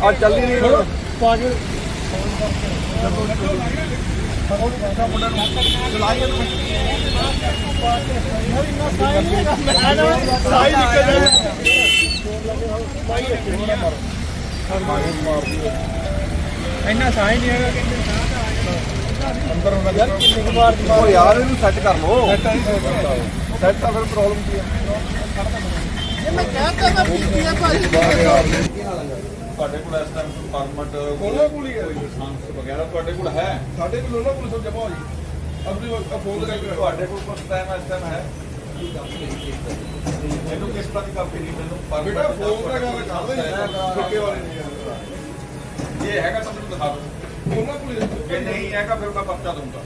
ਆ ਨਹੀਂ ਇੰਨਾ ਸਾਹ ਹੀ ਨਹੀਂ ਹੈਗਾ ਕਿ ਅੰਦਰ ਹੁੰਦਾ ਯਾਰ ਕਿੰਨੀ ਕੁ ਵਾਰ ਦੀ ਉਹ ਯਾਰ ਇਹਨੂੰ ਸੈੱਟ ਕਰ ਲੋ ਸੈੱਟ ਆ ਫਿਰ ਪ੍ਰੋਬਲਮ ਕੀ ਆ ਤੁਹਾਡੇ ਕੋਲ ਇਸ ਟਾਈਮ ਪਰਮਿਟ ਉਹਨਾਂ ਕੋਲ ਹੀ ਹੈ। ਲਾਇਸੈਂਸ ਵਗੈਰਾ ਤੁਹਾਡੇ ਕੋਲ ਹੈ? ਸਾਡੇ ਕੋਲ ਉਹਨਾਂ ਕੋਲ ਸਭ ਜਮਾ ਹੋ ਜੀ ਆਪਣੀ ਵਕਤ ਫੋਨ ਕਰਕੇ ਤੁਹਾਡੇ ਕੋਲ ਕੁਝ ਟਾਈਮ ਇਸ ਟਾਈਮ ਹੈ? ਮੈਨੂੰ ਕਿਸ ਤਰ੍ਹਾਂ ਦੀ ਕਾਪੀ ਨਹੀਂ ਮੈਨੂੰ permit ਬੇਟਾ ਫੋਨ ਦਾ ਗੱਲ ਕਰਦੇ ਨੇ ਠੇਕੇ ਵਾਲੇ ਨਹੀਂ ਜੇ ਹੈਗਾ ਤਾਂ ਮੈਨੂੰ ਦਿਖਾ ਦਿਓ। ਉਹਨਾਂ ਕੋਲ ਹੀ। ਜੇ ਨਹੀਂ ਹੈਗਾ ਫਿਰ ਮੈਂ ਪਰਚਾ ਦਊਂਗਾ।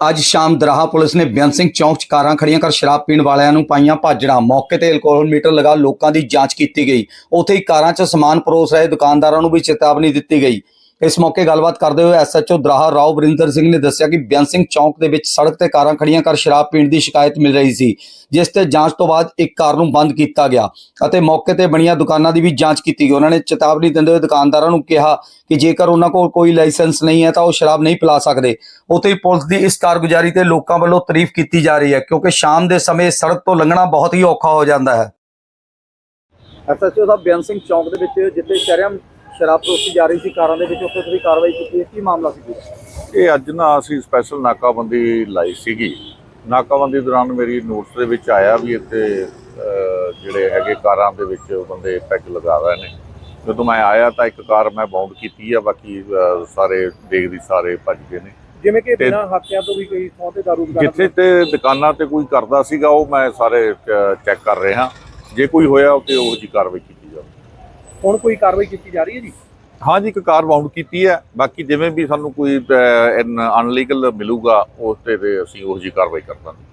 ਅੱਜ ਸ਼ਾਮ ਦਰਾਹਾ ਪੁਲਿਸ ਨੇ ਬੇਅੰਤ ਸਿੰਘ ਚੌਂਕ 'ਚ ਕਾਰਾਂ ਖੜੀਆਂ ਕਰ ਸ਼ਰਾਬ ਪੀਣ ਵਾਲਿਆਂ ਨੂੰ ਪਾਈਆਂ ਭਾਜੜਾਂ। ਮੌਕੇ ਤੇ ਅਲਕੋਹਲ ਮੀਟਰ ਲਗਾ ਲੋਕਾਂ ਦੀ ਜਾਂਚ ਕੀਤੀ ਗਈ। ਉੱਥੇ ਹੀ ਕਾਰਾਂ 'ਚ ਸਮਾਨ ਪਰੋਸ ਰਹੇ ਦੁਕਾਨਦਾਰਾਂ ਨੂੰ ਵੀ ਚੇਤਾਵਨੀ ਦਿੱਤੀ ਗਈ। ਇਸ ਮੌਕੇ ਗੱਲਬਾਤ ਕਰਦੇ ਹੋਏ ਐਸਐਚਓ ਦਰਾਹਾ ਰਾਓ ਬਰਿੰਦਰ ਸਿੰਘ ਨੇ ਦੱਸਿਆ ਕਿ ਬੇਅੰਤ ਸਿੰਘ ਚੌਂਕ ਦੇ ਵਿੱਚ ਸੜਕ ਤੇ ਕਾਰਾਂ ਖੜੀਆਂ ਕਰ ਸ਼ਰਾਬ ਪੀਣ ਦੀ ਸ਼ਿਕਾਇਤ ਮਿਲ ਰਹੀ ਸੀ, ਜਿਸ ਤੇ ਜਾਂਚ ਤੋਂ ਬਾਅਦ ਇੱਕ ਕਾਰ ਨੂੰ ਬੰਦ ਕੀਤਾ ਗਿਆ ਅਤੇ ਮੌਕੇ ਤੇ ਬਣੀਆਂ ਦੁਕਾਨਾਂ ਦੀ ਵੀ ਜਾਂਚ ਕੀਤੀ ਗਈ। ਉਹਨਾਂ ਨੇ ਚੇਤਾਵਨੀ ਦਿੰਦੇ ਹੋਏ ਦੁਕਾਨਦਾਰਾਂ ਨੂੰ ਕਿਹਾ ਕਿ ਜੇਕਰ ਉਹਨਾਂ ਕੋਲ ਕੋਈ ਲਾਇਸੈਂਸ ਨਹੀਂ ਹੈ ਤਾਂ ਉਹ ਸ਼ਰਾਬ ਨਹੀਂ ਪਿਲਾ ਸਕਦੇ। ਉੱਥੇ ਹੀ ਪੁਲਿਸ ਦੀ ਇਸ ਕਾਰਗੁਜ਼ਾਰੀ ਤੇ ਲੋਕਾਂ ਵੱਲੋਂ ਤਾਰੀਫ ਕੀਤੀ ਜਾ ਰਹੀ ਹੈ, ਕਿਉਂਕਿ ਸ਼ਾਮ ਦੇ ਸਮੇਂ ਸੜਕ ਤੋਂ ਲੰਘਣਾ ਬਹੁਤ ਹੀ ਔਖਾ ਹੋ ਜਾਂਦਾ ਹੈ। ਐਸਐਚਓ ਸਾਹਿਬ ਬੇਅੰਤ ਸਿੰਘ ਚੌਂਕ ਦੇ ਵਿੱਚ ਜਿੱਥੇ ਸ਼ਰਮ ਸ਼ਰਾਬ ਪਰੋਸੀ ਜਾ ਰਹੀ ਸੀ ਕਾਰਾਂ ਦੇ ਵਿੱਚ ਉੱਥੇ ਤੁਸੀਂ ਕਾਰਵਾਈ ਕੀਤੀ ਕੀ ਮਾਮਲਾ ਸੀ ਇਹ ਅੱਜ ਨਾ ਅਸੀਂ ਸਪੈਸ਼ਲ ਨਾਕਾਬੰਦੀ ਲਾਈ ਸੀਗੀ। ਨਾਕਾਬੰਦੀ ਦੌਰਾਨ ਮੇਰੀ ਨੋਟਸ ਦੇ ਵਿੱਚ ਆਇਆ ਵੀ ਇੱਥੇ ਜਿਹੜੇ ਹੈਗੇ ਕਾਰਾਂ ਦੇ ਵਿੱਚ ਬੰਦੇ ਪੈਗ ਲਗਾ ਰਹੇ ਨੇ। ਜਦੋਂ ਮੈਂ ਆਇਆ ਤਾਂ ਇੱਕ ਕਾਰ ਮੈਂ ਬਾਉਂਡ ਕੀਤੀ ਆ ਬਾਕੀ ਸਾਰੇ ਦੇਖਦੀ ਸਾਰੇ ਭੱਜ ਗਏ ਨੇ। ਜਿਵੇਂ ਕਿ ਬਿਨਾਂ ਹਾਕਿਆਂ ਤੋਂ ਵੀ ਕੋਈ ਥਾਂ ਤੇ ਦਾਰੂ ਵਗੈਰਾ ਜਿੱਥੇ ਤੇ ਦੁਕਾਨਾਂ ਤੇ ਕੋਈ ਕਰਦਾ ਸੀਗਾ ਉਹ ਮੈਂ ਸਾਰੇ ਚੈੱਕ ਕਰ ਰਿਹਾ। ਜੇ ਕੋਈ ਹੋਇਆ ਤੇ ਉਹ ਜੀ ਕਾਰਵਾਈ ਹੁਣ ਕੋਈ ਕਾਰਵਾਈ ਕੀਤੀ ਜਾ ਰਹੀ ਹੈ ਜੀ? ਹਾਂਜੀ, ਇੱਕ ਕਾਰ ਬਾਉਂਡ ਕੀਤੀ ਹੈ। ਬਾਕੀ ਜਿਵੇਂ ਵੀ ਸਾਨੂੰ ਕੋਈ ਅਨਲੀਗਲ ਮਿਲੂਗਾ, ਉਸ ਤੇ ਤੇ ਅਸੀਂ ਉਹ ਜੀ ਕਾਰਵਾਈ ਕਰ ਦਾਂਗੇ।